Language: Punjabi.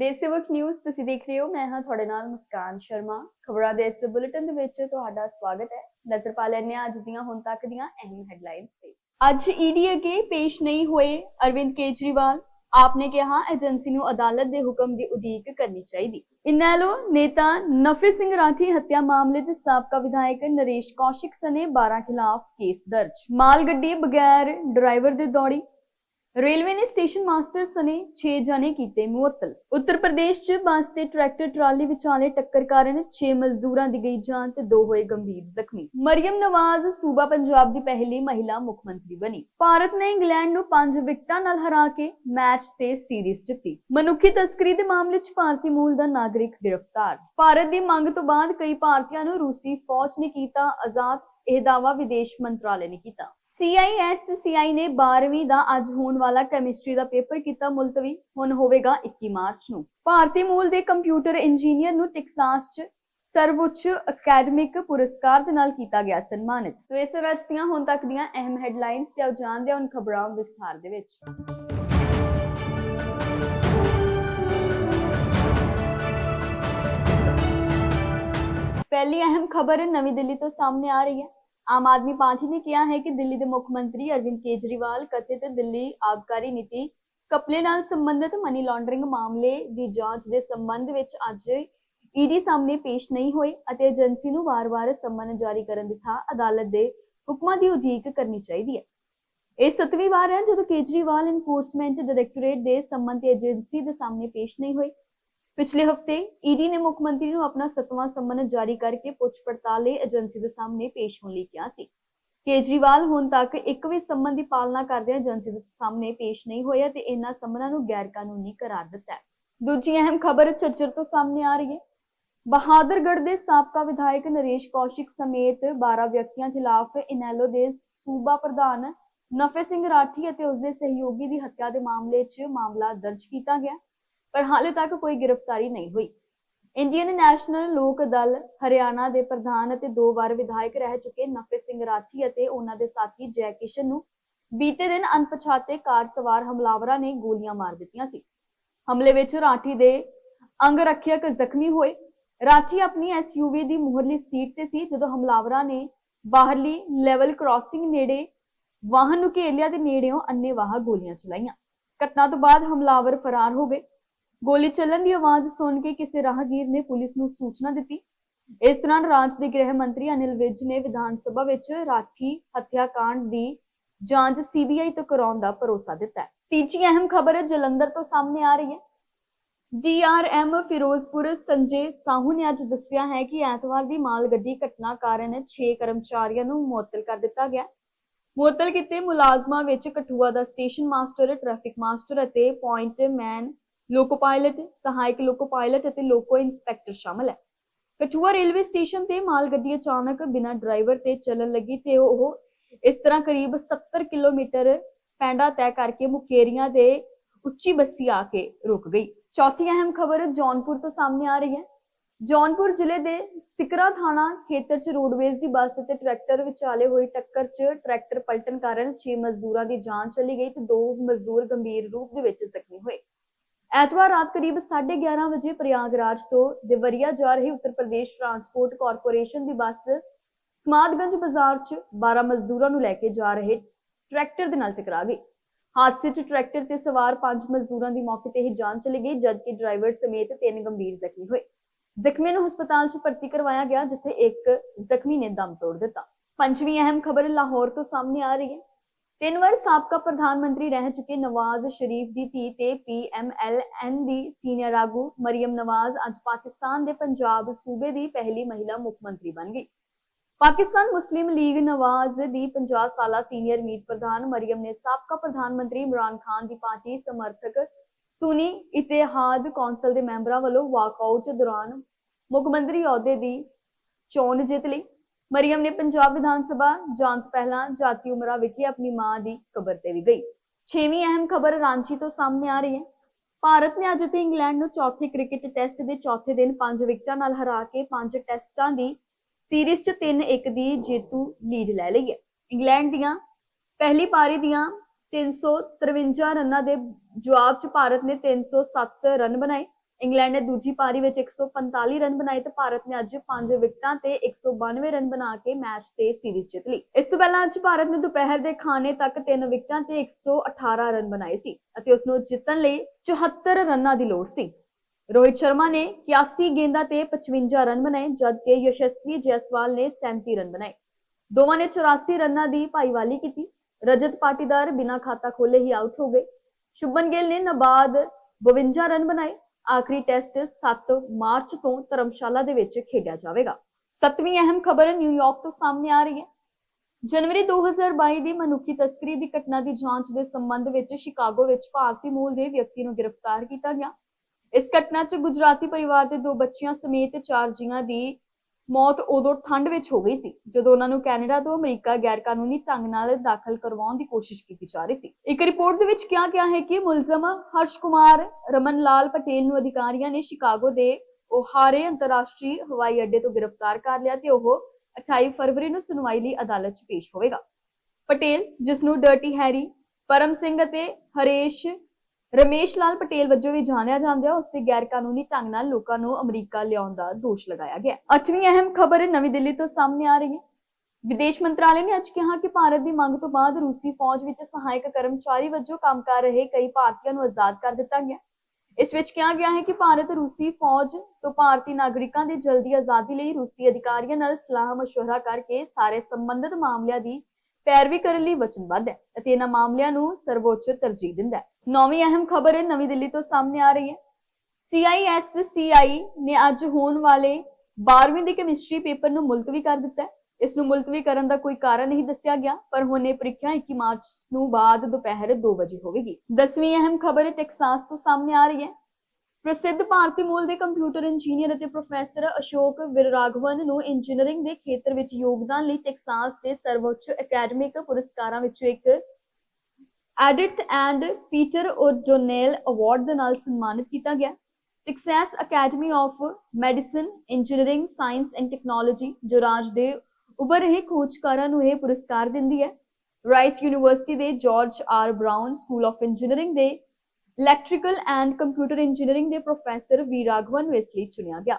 ਦੇਸ਼ ਸੇਵਕ ਨਿਊਜ਼ ਤੁਸੀਂ ਦੇਖ ਰਹੇ ਹੋ। ਮੈਂ ਹਾਂ ਤੁਹਾਡੇ ਨਾਲ ਮੁਸਕਾਨ ਸ਼ਰਮਾ। ਖਬਰਾਂ ਦੇ ਇਸ ਬੁਲੇਟਿਨ ਦੇ ਵਿੱਚ ਤੁਹਾਡਾ ਸਵਾਗਤ ਹੈ। ਨਜ਼ਰ ਪਾ ਲੈਂਦੇ ਹਾਂ ਅੱਜ ਦੀਆਂ, ਹੁਣ ਤੱਕ ਦੀਆਂ ਅਹਿਮ ਹੈਡਲਾਈਨਸ ਤੇ। ਅੱਜ ਈਡੀ ਅੱਗੇ ਪੇਸ਼ ਨਹੀਂ ਹੋਏ ਅਰਵਿੰਦ ਕੇਜਰੀਵਾਲ। ਆਪਨੇ ਕਿਹਾ ਏਜੰਸੀ ਨੂੰ ਅਦਾਲਤ ਦੇ ਹੁਕਮ ਦੀ ਉਡੀਕ ਕਰਨੀ ਚਾਹੀਦੀ। ਇਨੈਲੋ ਨੇਤਾ ਨਫੀ ਸਿੰਘ ਰਾਠੀ ਹੱਤਿਆ ਮਾਮਲੇ ਦੇ ਸਾਬਕਾ ਵਿਧਾਇਕ ਨਰੇਸ਼ ਕੌਸ਼ਿਕ ਸਨੇ 12 ਖਿਲਾਫ ਕੇਸ ਦਰਜ। ਮਾਲ ਗੱਡੀ ਬਗੈਰ ਡਰਾਈਵਰ ਦੇ ਦੌੜੀ ਰੇਲਵੇ ਨੇ ਸਟੇਸ਼ਨ ਮਾਸਟਰ ਸਨੇ 6 ਜਣੇ ਕੀਤੇ ਮੁਅੱਤਲ। ਉੱਤਰ ਪ੍ਰਦੇਸ਼ 'ਚ ਬੱਸ ਤੇ ਟਰੈਕਟਰ ਟਰਾਲੀ ਵਿਚਾਲੇ ਟੱਕਰ ਕਾਰਨ 6 ਮਜ਼ਦੂਰਾਂ ਦੀ ਗਈ ਜਾਨ ਤੇ 2 ਹੋਏ ਗੰਭੀਰ ਜ਼ਖਮੀ। ਮਰੀਮ ਨਵਾਜ਼ ਸੂਬਾ ਪੰਜਾਬ ਦੀ ਪਹਿਲੀ ਮਹਿਲਾ ਮੁੱਖ ਮੰਤਰੀ ਬਣੀ। ਭਾਰਤ ਨੇ ਇੰਗਲੈਂਡ ਨੂੰ 5 ਵਿਕਟਾਂ ਨਾਲ ਹਰਾ ਕੇ ਮੈਚ ਤੇ ਸੀਰੀਜ਼ ਜਿੱਤੀ। ਮਨੁੱਖੀ ਤਸਕਰੀ ਦੇ ਮਾਮਲੇ 'ਚ ਭਾਰਤੀ ਮੂਲ ਦਾ ਨਾਗਰਿਕ ਗ੍ਰਿਫਤਾਰ। ਭਾਰਤ ਦੀ ਮੰਗ ਤੋਂ ਬਾਅਦ ਕਈ ਭਾਰਤੀਆਂ ਨੂੰ ਰੂਸੀ ਫੌਜ ਨੇ ਕੀਤਾ ਆਜ਼ਾਦ। ਇਹ ਦਾਅਵਾ ਵਿਦੇਸ਼ ਮੰਤਰਾਲੇ ਨੇ ਕੀਤਾ। CISCI ਨੇ 12ਵੀਂ ਦਾ ਅੱਜ ਹੋਣ ਵਾਲਾ ਕੈਮਿਸਟਰੀ ਦਾ ਪੇਪਰ ਕੀਤਾ ਮੁਲਤਵੀ। ਹੁਣ ਹੋਵੇਗਾ 21 ਮਾਰਚ ਨੂੰ। ਭਾਰਤੀ ਮੂਲ ਦੇ ਕੰਪਿਊਟਰ ਇੰਜੀਨੀਅਰ ਨੂੰ ਟੈਕਸਾਸ 'ਚ ਸਰਵਉੱਚ ਅਕੈਡਮਿਕ ਪੁਰਸਕਾਰ ਦੇ ਨਾਲ ਕੀਤਾ ਗਿਆ ਸਨਮਾਨਿਤ। ਸੋ ਇਸ ਵਿੱਚ ਦੀਆਂ ਹੁਣ ਤੱਕ ਦੀਆਂ ਅਹਿਮ ਹੈਡਲਾਈਨਸ ਤੇ ਆਓ ਜਾਣਦੇ ਹਾਂ ਹੁਣ ਖਬਰਾਂ ਵਿਸਥਾਰ ਦੇ ਵਿੱਚ। ਪਹਿਲੀ ਅਹਿਮ ਖਬਰ ਨਵੀਂ ਦਿੱਲੀ ਤੋਂ ਸਾਹਮਣੇ ਆ ਰਹੀ ਹੈ। ਆਮ ਆਦਮੀ ਪਾਰਟੀ ਨੇ ਕਿਹਾ ਹੈ ਕਿ ਦਿੱਲੀ ਦੇ ਮੁੱਖ ਮੰਤਰੀ ਅਰਵਿੰਦ ਕੇਜਰੀਵਾਲ ਕਥਿਤ ਦਿੱਲੀ ਆਬਕਾਰੀ ਕਪਲੇ ਨਾਲ ਸੰਬੰਧਿਤ ਮਨੀ ਲਾਂਡਰਿੰਗ ਮਾਮਲੇ ਦੀ ਜਾਂਚ ਦੇ ਸੰਬੰਧ ਵਿੱਚ ਅੱਜ ਈਡੀ ਸਾਹਮਣੇ ਪੇਸ਼ ਨਹੀਂ ਹੋਏ ਅਤੇ ਏਜੰਸੀ ਨੂੰ ਵਾਰ-ਵਾਰ ਸੰਮਨ ਜਾਰੀ ਕਰਨ ਦੀ ਥਾਂ ਅਦਾਲਤ ਦੇ ਹੁਕਮਾਂ ਦੀ ਉਡੀਕ ਕਰਨੀ ਚਾਹੀਦੀ ਹੈ। ਇਹ ਸੱਤਵੀਂ ਵਾਰ ਹੈ ਜਦੋਂ ਕੇਜਰੀਵਾਲ ਇਨਫੋਰਸਮੈਂਟ ਡਾਇਰੈਕਟੋਰੇਟ ਦੇ ਸੰਬੰਧਿਤ ਏਜੰਸੀ ਦੇ ਸਾਹਮਣੇ ਪੇਸ਼ ਨਹੀਂ ਹੋਏ। ਪਿਛਲੇ ਹਫ਼ਤੇ ਈਡੀ ਨੇ ਮੁੱਖ ਮੰਤਰੀ ਨੂੰ ਆਪਣਾ ਸੱਤਵਾਂ ਸੰਮਨ ਜਾਰੀ ਕਰਕੇ ਪੁੱਛ ਪੜਤਾਲ ਲਈ ਏਜੰਸੀ ਦੇ ਸਾਹਮਣੇ ਪੇਸ਼ ਹੋਣ ਲਈ ਕਿਹਾ ਸੀ। ਕੇਜਰੀਵਾਲ ਹੁਣ ਤੱਕ ਇੱਕ ਵੀ ਸੰਮਨ ਦੀ ਪਾਲਣਾ ਕਰਦਿਆਂ ਏਜੰਸੀ ਦੇ ਸਾਹਮਣੇ ਪੇਸ਼ ਨਹੀਂ ਹੋਇਆ ਤੇ ਇਹਨਾਂ ਸੰਮਨਾਂ ਨੂੰ ਗੈਰ ਕਾਨੂੰਨੀ ਕਰਾਰ ਦਿੱਤਾ ਹੈ। ਦੂਜੀ ਅਹਿਮ ਖਬਰ ਝੱਜਰ ਤੋਂ ਸਾਹਮਣੇ ਆ ਰਹੀ ਹੈ। ਬਹਾਦਰਗੜ੍ਹ ਦੇ ਸਾਬਕਾ ਵਿਧਾਇਕ ਨਰੇਸ਼ ਕੌਸ਼ਿਕ ਸਮੇਤ 12 ਵਿਅਕਤੀਆਂ ਖਿਲਾਫ ਇਨੈਲੋ ਦੇ ਸੂਬਾ ਪ੍ਰਧਾਨ ਨਫੇ ਸਿੰਘ ਰਾਠੀ ਅਤੇ ਉਸਦੇ ਸਹਿਯੋਗੀ ਦੀ ਹੱਤਿਆ ਦੇ ਮਾਮਲੇ 'ਚ ਮਾਮਲਾ ਦਰਜ ਕੀਤਾ ਗਿਆ। ਪਰ ਹਾਲੇ ਤੱਕ ਕੋਈ ਗ੍ਰਿਫਤਾਰੀ ਨਹੀਂ ਹੋਈ। ਇੰਡੀਅਨ ਨੈਸ਼ਨਲ ਲੋਕ ਦਲ ਹਰਿਆਣਾ ਦੇ ਪ੍ਰਧਾਨ ਅਤੇ ਦੋ ਵਾਰ ਵਿਧਾਇਕ ਰਹਿ ਚੁੱਕੇ ਨਫੇ ਸਿੰਘ ਰਾਠੀ ਅਤੇ ਉਹਨਾਂ ਦੇ ਸਾਥੀ ਜੈ ਕਿਸ਼ਨ ਨੂੰ। ਬੀਤੇ ਦਿਨ ਅਣਪਛਾਤੇ ਕਾਰ ਸਵਾਰ ਹਮਲਾਵਰਾਂ ਨੇ ਗੋਲੀਆਂ ਮਾਰ ਦਿੱਤੀਆਂ ਸੀ। ਹਮਲੇ ਵਿੱਚ ਰਾਠੀ ਦੇ ਅੰਗ ਰੱਖਿਅਕ ਜ਼ਖਮੀ ਹੋਏ। ਰਾਠੀ ਆਪਣੀ ਐਸਯੂਵੀ ਦੀ ਮੋਹਰਲੀ ਸੀਟ ਤੇ ਸੀ ਜਦੋਂ ਹਮਲਾਵਰਾਂ ਨੇ ਬਾਹਰਲੀ ਲੈਵਲ ਕ੍ਰਾਸਿੰਗ ਨੇੜੇ ਵਾਹਨ ਨੂੰ ਘੇਰ ਲਿਆ ਤੇ ਨੇੜਿਓਂ ਅੰਨੇਵਾਹ ਗੋਲੀਆਂ ਚਲਾਈਆਂ। ਘਟਨਾ ਤੋਂ ਬਾਅਦ ਹਮਲਾਵਰ ਫਰਾਰ ਹੋ ਗਏ। ਗੋਲੀ ਚੱਲਣ ਦੀ ਆਵਾਜ਼ ਸੁਣ ਕੇ ਕਿਸੇ ਰਾਹਗੀਰ ਨੇ ਪੁਲਿਸ ਨੂੰ ਸੂਚਨਾ ਦਿੱਤੀ। ਇਸ ਦੌਰਾਨ ਰਾਜ ਦੇ ਗ੍ਰਹਿ ਮੰਤਰੀ ਅਨਿਲ ਵਿਜ ਨੇ ਵਿਧਾਨ ਸਭਾ ਵਿੱਚ ਰਾਠੀ ਹੱਤਿਆਕਾਂਡ ਦੀ ਜਾਂਚ ਸੀਬੀਆਈ ਤੋਂ ਕਰਾਉਣ ਦਾ ਭਰੋਸਾ ਦਿੱਤਾ। ਹੈ ਤੀਜੀ ਅਹਿਮ ਖਬਰ ਜਲੰਧਰ ਤੋਂ ਸਾਹਮਣੇ ਆ ਰਹੀ ਹੈ। ਡੀਆਰਐਮ ਫਿਰੋਜ਼ਪੁਰ ਸੰਜੇ ਸਾਹੂ ਨੇ ਅੱਜ ਦੱਸਿਆ ਹੈ ਕਿ ਐਤਵਾਰ ਦੀ ਮਾਲ ਗੱਡੀ ਘਟਨਾ ਕਾਰਨ 6 ਕਰਮਚਾਰੀਆਂ ਨੂੰ ਮੁਅੱਤਲ ਕਰ ਦਿੱਤਾ ਗਿਆ। ਮੁਅੱਤਲ ਕੀਤੇ ਮੁਲਾਜ਼ਮਾਂ ਵਿੱਚ ਕਠੂਆ ਦਾ ਸਟੇਸ਼ਨ ਮਾਸਟਰ, ਟ੍ਰੈਫਿਕ ਮਾਸਟਰ ਅਤੇ ਪੁਆਇੰਟ ਮੈਨ ਲੋਕੋ ਪਾਇਲਟ ਸਹਾਇਕ ਲੋਕੋ ਪਾਇਲਟ ਅਤੇ ਲੋਕੋ ਇੰਸਪੈਕਟਰ ਸ਼ਾਮਲ ਹੈ। ਕਠੂਆ ਰੇਲਵੇ ਸਟੇਸ਼ਨ ਤੇ ਮਾਲ ਗੱਡੀ ਅਚਾਨਕ ਬਿਨਾਂ ਡਰਾਈਵਰ ਤੇ ਚੱਲਣ ਲੱਗੀ ਤੇ ਉਹ ਇਸ ਤਰ੍ਹਾਂ ਕਰੀਬ 70 ਕਿਲੋਮੀਟਰ ਪੈਂਡਾ ਤੈਅ ਕਰਕੇ ਮੁਕੇਰੀਆਂ ਦੇ ਉੱਚੀ ਬੱਸੀ ਆ ਕੇ ਰੁਕ ਗਈ। ਚੌਥੀ ਅਹਿਮ ਖਬਰ ਜੌਨਪੁਰ ਤੋਂ ਸਾਹਮਣੇ ਆ ਰਹੀ ਹੈ। ਜੌਨਪੁਰ ਜ਼ਿਲ੍ਹੇ ਦੇ ਸਿਕਰਾ ਥਾਣਾ ਖੇਤਰ 'ਚ ਰੋਡਵੇਜ਼ ਦੀ ਬੱਸ ਅਤੇ ਟਰੈਕਟਰ ਵਿਚਾਲੇ ਹੋਈ ਟੱਕਰ 'ਚ ਟਰੈਕਟਰ ਪਲਟਣ ਕਾਰਨ 6 ਮਜ਼ਦੂਰਾਂ ਦੀ ਜਾਨ ਚਲੀ ਗਈ ਤੇ ਦੋ ਮਜ਼ਦੂਰ ਗੰਭੀਰ ਰੂਪ ਦੇ ਵਿੱਚ ਜ਼ਖਮੀ ਹੋਏ। ਐਤਵਾਰ ਰਾਤ ਕਰੀਬ 11:30 ਵਜੇ ਪ੍ਰਯਾਗਰਾਜ ਤੋਂ ਦੇਵਰੀਆ ਜਾ ਰਹੀ ਉੱਤਰ ਪ੍ਰਦੇਸ਼ ਟਰਾਂਸਪੋਰਟ ਕਾਰਪੋਰੇਸ਼ਨ ਦੀ ਬੱਸ ਸਮਾਦਗੰਜ ਬਾਜ਼ਾਰ 'ਚ 12 ਮਜ਼ਦੂਰਾਂ ਨੂੰ ਲੈ ਕੇ ਜਾ ਰਹੇ ਟਰੈਕਟਰ ਦੇ ਨਾਲ ਟਕਰਾ ਗਈ। ਹਾਦਸੇ 'ਚ ਟਰੈਕਟਰ ਤੇ ਸਵਾਰ 5 ਮਜ਼ਦੂਰਾਂ ਦੀ ਮੌਕੇ ਤੇ ਹੀ ਜਾਨ ਚਲੀ ਗਈ, ਜਦਕਿ ਡਰਾਈਵਰ ਸਮੇਤ ਤਿੰਨ ਗੰਭੀਰ ਜ਼ਖਮੀ ਹੋਏ। ਜ਼ਖਮੀ ਨੂੰ ਹਸਪਤਾਲ 'ਚ ਭਰਤੀ ਕਰਵਾਇਆ ਗਿਆ, ਜਿੱਥੇ ਇੱਕ ਜ਼ਖਮੀ ਨੇ ਦਮ ਤੋੜ ਦਿੱਤਾ। ਪੰਜਵੀਂ ਅਹਿਮ ਖਬਰ ਲਾਹੌਰ ਤੋਂ ਸਾਹਮਣੇ ਆ ਰਹੀ ਹੈ। ਤਿੰਨ ਵਾਰ ਸਾਬਕਾ ਪ੍ਰਧਾਨ ਮੰਤਰੀ ਰਹਿ ਚੁੱਕੇ ਨਵਾਜ਼ ਸ਼ਰੀਫ ਦੀ ਧੀ ਤੇ ਪੀਐਮਐਲਐਨ ਦੀ ਸੀਨੀਅਰ ਆਗੂ ਮਰੀਮ ਨਵਾਜ਼ ਅੱਜ ਪਾਕਿਸਤਾਨ ਦੇ ਪੰਜਾਬ ਸੂਬੇ ਦੀ ਪਹਿਲੀ ਮਹਿਲਾ ਮੁੱਖ ਮੰਤਰੀ ਬਣ ਗਈ। ਪਾਕਿਸਤਾਨ ਮੁਸਲਿਮ ਲੀਗ ਨਵਾਜ਼ ਦੀ 50 ਸਾਲਾ ਸੀਨੀਅਰ ਮੀਤ ਪ੍ਰਧਾਨ ਮਰੀਮ ਨੇ ਸਾਬਕਾ ਪ੍ਰਧਾਨ ਮੰਤਰੀ ਇਮਰਾਨ ਖਾਨ ਦੀ ਪਾਰਟੀ ਸਮਰਥਕ ਸੁਨੀ ਇਤਿਹਾਦ ਕੌਂਸਲ ਦੇ ਮੈਂਬਰਾਂ ਵੱਲੋਂ ਵਾਕਆਊਟ ਦੌਰਾਨ ਮੁੱਖ ਮੰਤਰੀ ਅਹੁਦੇ ਦੀ ਚੋਣ ਜਿੱਤ ਲਈ ਮਰੀਮ ਨੇ ਪੰਜਾਬ ਵਿਧਾਨ ਸਭਾ ਜਾਣ ਤੋਂ ਪਹਿਲਾਂ ਜਾਤੀ ਉਮਰਾ ਵਿਖੇ ਆਪਣੀ ਮਾਂ ਦੀ ਕਬਰ ਤੇ ਵੀ ਗਈ। ਛੇਵੀਂ ਅਹਿਮ ਖਬਰ ਰਾਂਚੀ ਤੋਂ ਸਾਹਮਣੇ ਆ ਰਹੀ ਹੈ। ਭਾਰਤ ਨੇ ਅੱਜ ਤੇ ਇੰਗਲੈਂਡ ਨੂੰ ਚੌਥੇ ਕ੍ਰਿਕਟ ਟੈਸਟ ਦੇ ਚੌਥੇ ਦਿਨ ਪੰਜ ਵਿਕਟਾਂ ਨਾਲ ਹਰਾ ਕੇ ਪੰਜ ਟੈਸਟਾਂ ਦੀ ਸੀਰੀਜ਼ 'ਚ 3-1 ਦੀ ਜੇਤੂ ਲੀਡ ਲੈ ਲਈ ਹੈ। ਇੰਗਲੈਂਡ ਦੀਆਂ ਪਹਿਲੀ ਪਾਰੀ ਦੀਆਂ 353 ਰਨਾਂ ਦੇ ਜਵਾਬ 'ਚ ਭਾਰਤ ਨੇ 307 ਰਨ ਬਣਾਏ। ਇੰਗਲੈਂਡ ਨੇ ਦੂਜੀ ਪਾਰੀ ਵਿੱਚ 145 ਰਨ ਬਣਾਏ ਤੇ ਭਾਰਤ ਨੇ ਅੱਜ 5 ਵਿਕਟਾਂ ਤੇ 192 ਰਨ ਬਣਾ ਕੇ ਮੈਚ ਤੇ ਸੀਰੀਜ਼ ਜਿੱਤ ਲਈ। ਇਸ ਤੋਂ ਪਹਿਲਾਂ ਅੱਜ ਭਾਰਤ ਨੇ ਦੁਪਹਿਰ ਦੇ ਖਾਣੇ ਤੱਕ 3 ਵਿਕਟਾਂ ਤੇ 118 ਰਨ ਬਣਾਏ ਸੀ ਅਤੇ ਉਸ ਨੂੰ ਜਿੱਤਣ ਲਈ 74 ਰਨਾਂ ਦੀ ਲੋੜ ਸੀ। ਰੋਹਿਤ ਸ਼ਰਮਾ ਨੇ 81 ਗੇਂਦਾਂ ਤੇ 55 ਰਨ ਬਣਾਏ, ਜਦਕਿ ਯਸ਼ਸਵੀ ਜੈਸਵਾਲ ਨੇ 37 ਰਨ ਬਣਾਏ। ਦੋਵਾਂ ਨੇ 84 ਰਨਾਂ ਦੀ ਭਾਈਵਾਲੀ ਕੀਤੀ। ਰਜਤ ਪਾਟੀਦਾਰ ਬਿਨਾਂ ਖਾਤਾ ਖੋਲੇ ਹੀ ਆਊਟ ਹੋ ਗਏ। ਸ਼ੁਭਮਨ ਗਿੱਲ ਨੇ ਨਬਾਦ 52 ਰਨ ਬਣਾਏ। ਆਖਰੀ ਟੈਸਟ 7 ਮਾਰਚ ਤੋਂ ਧਰਮਸ਼ਾਲਾ ਦੇ ਵਿੱਚ ਖੇਡਿਆ ਜਾਵੇਗਾ। ਸੱਤਵੀਂ ਅਹਿਮ ਖਬਰ ਨਿਊਯਾਰਕ ਤੋਂ ਸਾਹਮਣੇ ਆ ਰਹੀ ਹੈ। ਜਨਵਰੀ 2022 ਦੀ ਮਨੁੱਖੀ ਤਸਕਰੀ ਦੀ ਘਟਨਾ ਦੀ ਜਾਂਚ ਦੇ ਸੰਬੰਧ ਵਿੱਚ ਸ਼ਿਕਾਗੋ ਵਿੱਚ ਭਾਰਤੀ ਮੂਲ ਦੇ ਵਿਅਕਤੀ ਨੂੰ ਗ੍ਰਿਫਤਾਰ ਕੀਤਾ ਗਿਆ। ਇਸ ਘਟਨਾ 'ਚ ਗੁਜਰਾਤੀ ਪਰਿਵਾਰ ਦੇ ਦੋ ਬੱਚਿਆਂ ਸਮੇਤ ਚਾਰ ਜੀਆਂ ਦੀ ਮੌਤ ਉਦੋਂ ਠੰਡ ਵਿੱਚ ਹੋ ਗਈ ਸੀ, ਜਦੋਂ ਉਹਨਾਂ ਨੂੰ ਕੈਨੇਡਾ ਤੋਂ ਅਮਰੀਕਾ ਗੈਰਕਾਨੂੰਨੀ ਢੰਗ ਨਾਲ ਦਾਖਲ ਕਰਵਾਉਣ ਦੀ ਕੋਸ਼ਿਸ਼ ਕੀਤੀ ਜਾ ਰਹੀ ਸੀ। ਇੱਕ ਰਿਪੋਰਟ ਦੇ ਵਿੱਚ ਕਿਹਾ ਗਿਆ ਹੈ ਕਿ ਮੁਲਜ਼ਮ ਹਰਸ਼ ਕੁਮਾਰ, ਰਮਨ ਲਾਲ ਪਟੇਲ ਨੂੰ ਅਧਿਕਾਰੀਆਂ ਨੇ ਸ਼ਿਕਾਗੋ ਦੇ ਓਹਾਰੇ ਅੰਤਰਰਾਸ਼ਟਰੀ ਹਵਾਈ ਅੱਡੇ ਤੋਂ ਗ੍ਰਿਫਤਾਰ ਕਰ ਲਿਆ ਤੇ ਉਹ 28 ਫਰਵਰੀ ਨੂੰ ਸੁਣਵਾਈ ਲਈ ਅਦਾਲਤ 'ਚ ਪੇਸ਼ ਹੋਵੇਗਾ। ਪਟੇਲ, ਜਿਸ ਨੂੰ ਡਰਟੀ ਹੈਰੀ, ਪਰਮ ਸਿੰਘ ਅਤੇ ਹਰੇਸ਼ ਰਮੇਸ਼ ਲਾਲ ਪਟੇਲ ਵਜੋਂ ਵੀ ਜਾਣਿਆ ਜਾਂਦਾ ਹੈ ਉਸ ਤੇ ਗੈਰ ਕਾਨੂੰਨੀ ਢੰਗ ਨਾਲ ਲੋਕਾਂ ਨੂੰ ਅਮਰੀਕਾ ਲਿਆਉਣ ਦਾ ਦੋਸ਼ ਲਗਾਇਆ ਗਿਆ ਹੈ। ਅੱਠਵੀਂ ਅਹਿਮ ਖਬਰ ਨਵੀਂ ਦਿੱਲੀ ਤੋਂ ਸਾਹਮਣੇ ਆ ਰਹੀ ਹੈ ਵਿਦੇਸ਼ ਮੰਤਰਾਲੇ ਨੇ ਅੱਜ ਕਿਹਾ ਕਿ ਭਾਰਤ ਦੀ ਮੰਗ ਤੋਂ ਬਾਅਦ ਰੂਸੀ ਫੌਜ ਵਿੱਚ ਸਹਾਇਕ ਕਰਮਚਾਰੀ ਵਜੋਂ ਕੰਮ ਕਰ ਰਹੇ ਕਈ ਭਾਰਤੀਆਂ ਨੂੰ ਆਜ਼ਾਦ ਕਰ ਦਿੱਤਾ ਗਿਆ ਇਸ ਵਿੱਚ ਕਿਹਾ ਗਿਆ ਹੈ ਕਿ ਭਾਰਤ ਰੂਸੀ ਫੌਜ ਤੋਂ ਭਾਰਤੀ ਨਾਗਰਿਕਾਂ ਦੀ ਜਲਦੀ ਆਜ਼ਾਦੀ ਲਈ ਰੂਸੀ ਅਧਿਕਾਰੀਆਂ ਨਾਲ ਸਲਾਹ مشورہ ਕਰਕੇ ਸਾਰੇ ਸੰਬੰਧਿਤ ਮਾਮਲਿਆਂ ਦੀ ਪੈਰਵੀ ਕਰਨ ਲਈ ਵਚਨਬੱਧ ਹੈ ਅਤੇ ਇਹਨਾਂ ਮਾਮਲਿਆਂ ਨੂੰ ਸਰਵੋੱਚ ਤਰਜੀਹ ਦਿੰਦਾ ਹੈ ਨੌਵੀਂ ਅਹਿਮ ਖਬਰ ਹੈ ਨਵੀਂ ਦਿੱਲੀ ਤੋਂ ਸਾਹਮਣੇ ਆ ਰਹੀ ਹੈ। CISCI ਨੇ ਅੱਜ ਹੋਣ ਵਾਲੇ 12ਵੀਂ ਦੇ ਕੈਮਿਸਟਰੀ ਪੇਪਰ ਨੂੰ ਮੁਲਤਵੀ ਕਰ ਦਿੱਤਾ ਹੈ। ਇਸ ਨੂੰ ਮੁਲਤਵੀ ਕਰਨ ਦਾ ਕੋਈ ਕਾਰਨ ਨਹੀਂ ਦੱਸਿਆ ਗਿਆ, ਪਰ ਹੁਣ ਇਹ ਪ੍ਰੀਖਿਆ 21 ਮਾਰਚ ਨੂੰ ਬਾਅਦ ਦੁਪਹਿਰ 2 ਵਜੇ ਹੋਵੇਗੀ। 10ਵੀਂ ਅਹਿਮ ਖਬਰ ਹੈ ਟੈਕਸਾਸ ਤੋਂ ਸਾਹਮਣੇ ਆ ਰਹੀ ਹੈ। ਪ੍ਰਸਿੱਧ ਭਾਰਤੀ ਮੂਲ ਦੇ ਕੰਪਿਊਟਰ ਇੰਜੀਨੀਅਰ ਅਤੇ ਪ੍ਰੋਫੈਸਰ ਅਸ਼ੋਕ ਵਿਰਾਘਵਨ ਨੂੰ ਇੰਜੀਨੀਅਰਿੰਗ ਦੇ ਖੇਤਰ ਵਿੱਚ ਯੋਗਦਾਨ ਲਈ ਟੈਕਸਾਸ ਦੇ ਸਰਵਉੱਚ ਅਕੈਡਮਿਕ ਪੁਰਸਕਾਰਾਂ ਵਿੱਚੋਂ ਇੱਕ Edith and Peter O'Donnell award ਦੇ ਨਾਲ ਸਨਮਾਨਿਤ ਕੀਤਾ ਗਿਆ। Texas academy of medicine engineering science and technology ਜੋ ਰਾਜ ਦੇ ਉਭਰ ਰਹੇ ਖੋਜਕਾਰਾਂ ਨੂੰ ਇਹ ਪੁਰਸਕਾਰ ਦਿੰਦੀ ਹੈ। ਰਾਈਸ ਯੂਨੀਵਰਸਿਟੀ ਦੇ George R Brown school of engineering ਦੇ ਇਲੈਕਟ੍ਰੀਕਲ ਐਂਡ ਕੰਪਿਊਟਰ ਇੰਜੀਨੀਅਰਿੰਗ ਦੇ ਪ੍ਰੋਫੈਸਰ ਵੀ ਰਾਘਵਨ ਨੂੰ ਇਸ ਲਈ ਚੁਣਿਆ ਗਿਆ।